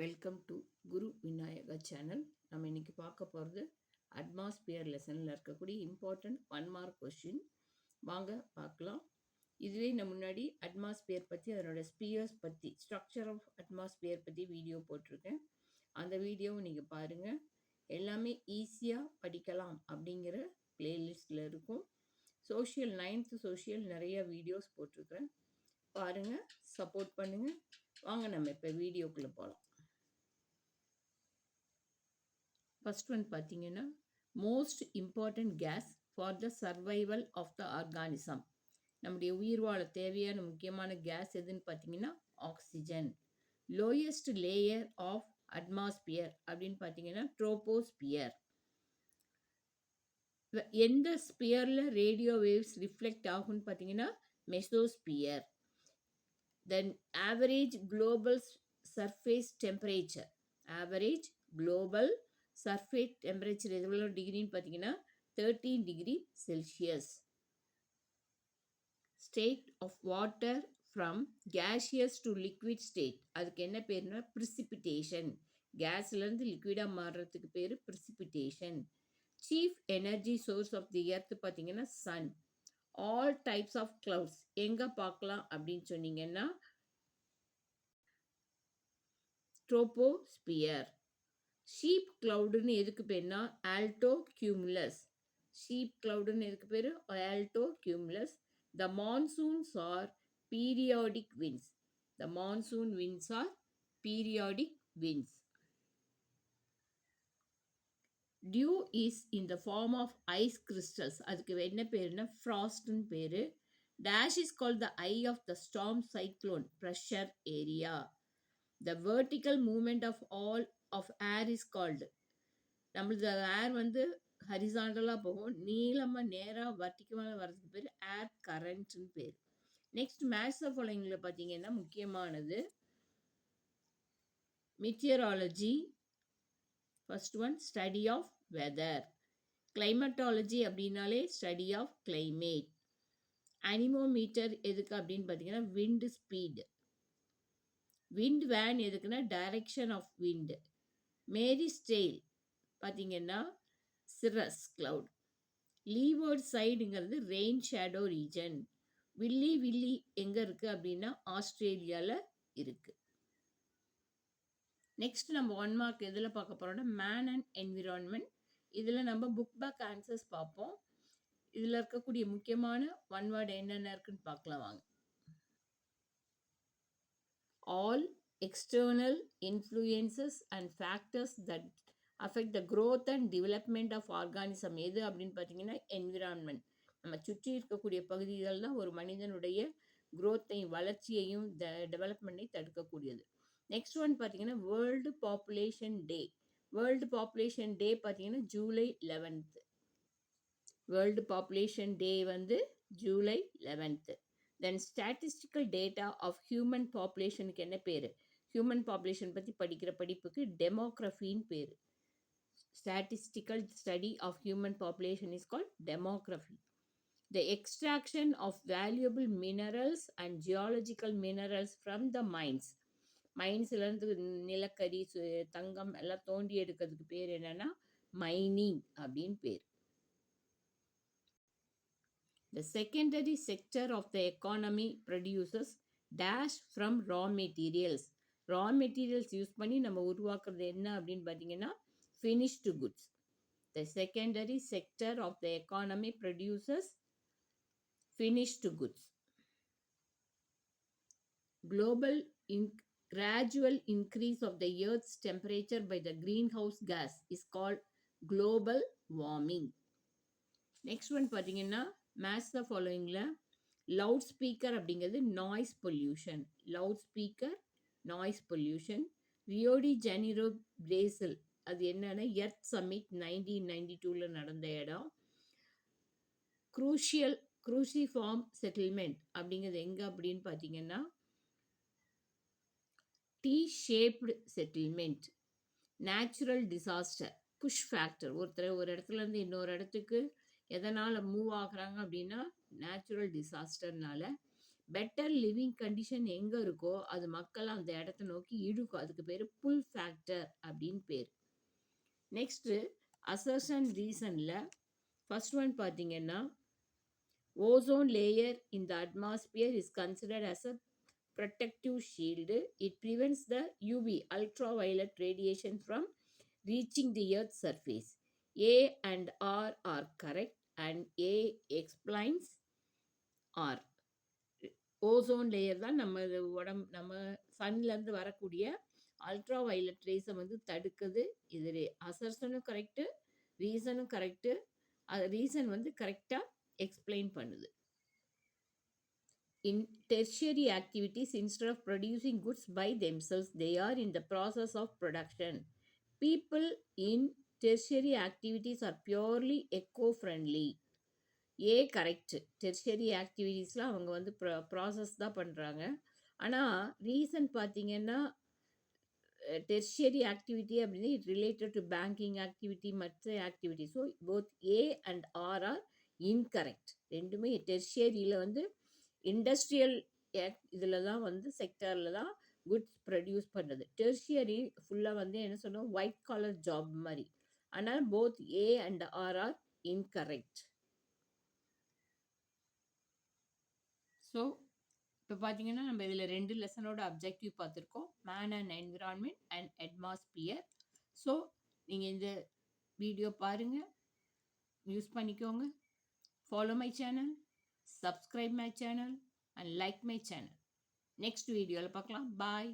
Welcome to Guru Vinayaka channel நம்ம இன்னைக்கு பார்க்க போகிறது அட்மாஸ்பியர் லெசனில் இருக்கக்கூடிய இம்பார்ட்டன்ட் ஒன் மார்க் கொஷின் வாங்க பார்க்கலாம். இதுவே நான் முன்னாடி அட்மாஸ்பியர் பற்றி அதனோட ஸ்பியர்ஸ் பற்றி ஸ்ட்ரக்சர் ஆஃப் அட்மாஸ்பியர் பற்றி வீடியோ போட்டிருக்கேன். அந்த வீடியோவும் நீங்கள் பாருங்கள் எல்லாமே ஈஸியாக படிக்கலாம் அப்படிங்கிற பிளேலிஸ்டில் இருக்கும். சோஷியல் நைன்த்து சோஷியல் நிறைய வீடியோஸ் போட்டிருக்கிறேன் பாருங்கள் சப்போர்ட் பண்ணுங்கள் வாங்க நம்ம இப்போ வீடியோக்குள்ளே போகலாம் ஃபஸ்ட் ஒன் பார்த்தீங்கன்னா most important gas for the survival of the organism நம்முடைய உயிர் வாழ தேவையான முக்கியமான கேஸ் எதுன்னு பார்த்தீங்கன்னா oxygen lowest layer of atmosphere அப்படின்னு பார்த்தீங்கன்னா ட்ரோபோஸ்பியர் எந்த ஸ்பியரில் ரேடியோ வேவ்ஸ் ரிஃப்ளெக்ட் ஆகும்னு பார்த்தீங்கன்னா mesosphere then average global surface temperature average global surface temperature எவ்வளோ டிகிரின்னு பார்த்தீங்கன்னா thirteen degree Celsius state of water from gaseous to liquid state அதுக்கு என்ன பேர்னா ப்ரிசிபிட்டேஷன் கேஸ்லேருந்து லிக்விடாக மாறுறதுக்கு பேர் precipitation chief energy source of the earth பார்த்தீங்கன்னா sun all types of clouds எங்கே பார்க்கலாம் அப்படின்னு சொன்னீங்கன்னா ட்ரோபோஸ்பியர் ஷீப் கிளவுடுன்னு எதுக்கு பேர்னா ஆல்டோ கியூம்லஸ். ஷீப் கிளவுடுன்னு எதுக்கு பேர்? Altocumulus. The monsoons are periodic winds the monsoon winds are periodic winds dew is in the form of ice crystals. அதுக்கு என்ன பேருனா ஃப்ராஸ்ட்னு பேர். Dash is call the eye of the storm cyclone pressure area. The vertical movement of all of air is called நம்மளது air வந்து ஹரிசாண்டலாக போகும். நீளமாக நேராக வர்ட்டிக்கமாக வர்றதுக்கு பேர் ஏர் கரண்ட்னு பேர். நெக்ஸ்ட் மேத்ஸ் ஆஃப் ஃபாலோயிங்கில் பார்த்தீங்கன்னா முக்கியமானது meteorology first one study of weather climatology அப்படின்னாலே ஸ்டடி ஆஃப் கிளைமேட் அனிமோமீட்டர் எதுக்கு அப்படின்னு பார்த்தீங்கன்னா விண்டு ஸ்பீடு விண்ட் வேன் எதுக்குன்னா direction of wind mare's tail பார்த்தீங்கன்னா cirrus cloud leeward சைடுங்கிறது rain shadow region willy willy எங்கே இருக்குது அப்படின்னா ஆஸ்திரேலியாவில் இருக்குது நெக்ஸ்ட் நம்ம ஒன் மார்க் எதில் பார்க்க போகிறோம்னா மேன் அண்ட் என்விரான்மெண்ட் இதில் நம்ம புக் பேக் ஆன்சர்ஸ் பார்ப்போம். இதில் இருக்கக்கூடிய முக்கியமான ஒன் வேர்டு என்னென்ன இருக்குன்னு பார்க்கலாம் வாங்க. All external influences and factors that affect the growth and development of organism எது அப்படின்னு பார்த்தீங்கன்னா என்விரான்மெண்ட் நம்ம சுற்றி இருக்கக்கூடிய பகுதிகள் தான் ஒரு மனிதனுடைய க்ரோத்தையும் வளர்ச்சியையும் த டெவலப்மெண்ட்டையும் தடுக்கக்கூடியது. நெக்ஸ்ட் ஒன் பார்த்தீங்கன்னா world population day world population day பார்த்தீங்கன்னா July eleventh world population day வந்து July eleventh then statistical data of human பாப்புலேஷனுக்கு என்ன பேர்? ஹியூமன் பாப்புலேஷன் பற்றி படிக்கிற படிப்புக்கு டெமோக்ரஃபின்னு பேர். Statistical study of human population is call demography the extraction of valuable minerals and geological minerals from the mines மைன்ஸ்லேருந்து நிலக்கரி தங்கம் எல்லாம் தோண்டி எடுக்கிறதுக்கு பேர் என்னென்னா மைனிங் அப்படின்னு பேர். The secondary sector of the economy produces dash from raw materials. Raw materials use பண்ணி நம்ம உருவாக்குறது என்ன அப்படின்னு பார்த்தீங்கன்னா finished goods the secondary sector of the economy produces finished goods global in gradual increase of the earth's temperature by the greenhouse gas is called global warming. Next one பார்த்தீங்கன்னா maths ஃபாலோயிங்கில் loud speaker அப்படிங்கிறது noise pollution loud speaker noise pollution Rio de Janeiro Brazil அது என்னன்னா earth submit nineteen ninety டூவில் நடந்த இடம். Crucial குரூசிஃபார்ம் settlement அப்படிங்கிறது எங்கே அப்படின்னு பார்த்தீங்கன்னா T shaped settlement natural disaster push factor ஒருத்தர் ஒரு இடத்துல இருந்து இன்னொரு இடத்துக்கு எதனால் மூவ் ஆகுறாங்க அப்படின்னா நேச்சுரல் டிசாஸ்டர்னால பெட்டர் லிவிங் கண்டிஷன் எங்கே இருக்கோ, அது மக்கள் அந்த இடத்த நோக்கி இழுக்கும். அதுக்கு பேர் புல் ஃபேக்டர் அப்படின்னு பேர் நெக்ஸ்ட்டு அசர்ஷன் ரீசனில் ஃபர்ஸ்ட் ஒன் பார்த்தீங்கன்னா, ozone layer in the atmosphere is considered as a protective shield. It prevents the UV ultraviolet radiation from reaching the Earth's surface. A and R are correct, and A explains R. Ozone layer தான் நம்ம இது உடம் நம்ம சன்லேருந்து வரக்கூடிய ultra violet ரேஸை வந்து தடுக்குது இது அசர்ஷனும் கரெக்டு ரீசனும் கரெக்டு அது ரீசன் வந்து கரெக்டாக எக்ஸ்பிளைன் பண்ணுது in tertiary activities instead of producing goods by themselves they are in the process of production people in tertiary activities are purely eco friendly A correct. Tertiary ஆக்டிவிட்டீஸ்லாம் அவங்க வந்து ப்ரா process தான் பண்ணுறாங்க ஆனால் ரீசன் பார்த்தீங்கன்னா டெர்ஷியரி ஆக்டிவிட்டி அப்படின்னு related to banking activity மற்ற activity. So both A and R are incorrect. ரெண்டுமே டெர்ஷியரியில் வந்து இண்டஸ்ட்ரியல் இதில் தான் வந்து செக்டரில் தான் குட்ஸ் ப்ரொடியூஸ் பண்ணுறது டெர்ஷியரி ஃபுல்லாக வந்து என்ன சொன்னோம் ஒயிட் காலர் ஜாப் மாதிரி. ஆனால் both A and R are incorrect. So இப்போ பார்த்தீங்கன்னா நம்ம இதில் ரெண்டு லெசனோட அப்ஜெக்டிவ் பார்த்துருக்கோம் man and environment and atmosphere so நீங்கள் இந்த வீடியோ பாருங்கள் யூஸ் பண்ணிக்கோங்க. Follow my channel subscribe my channel and like my channel next வீடியோவில் பார்க்கலாம் பாய்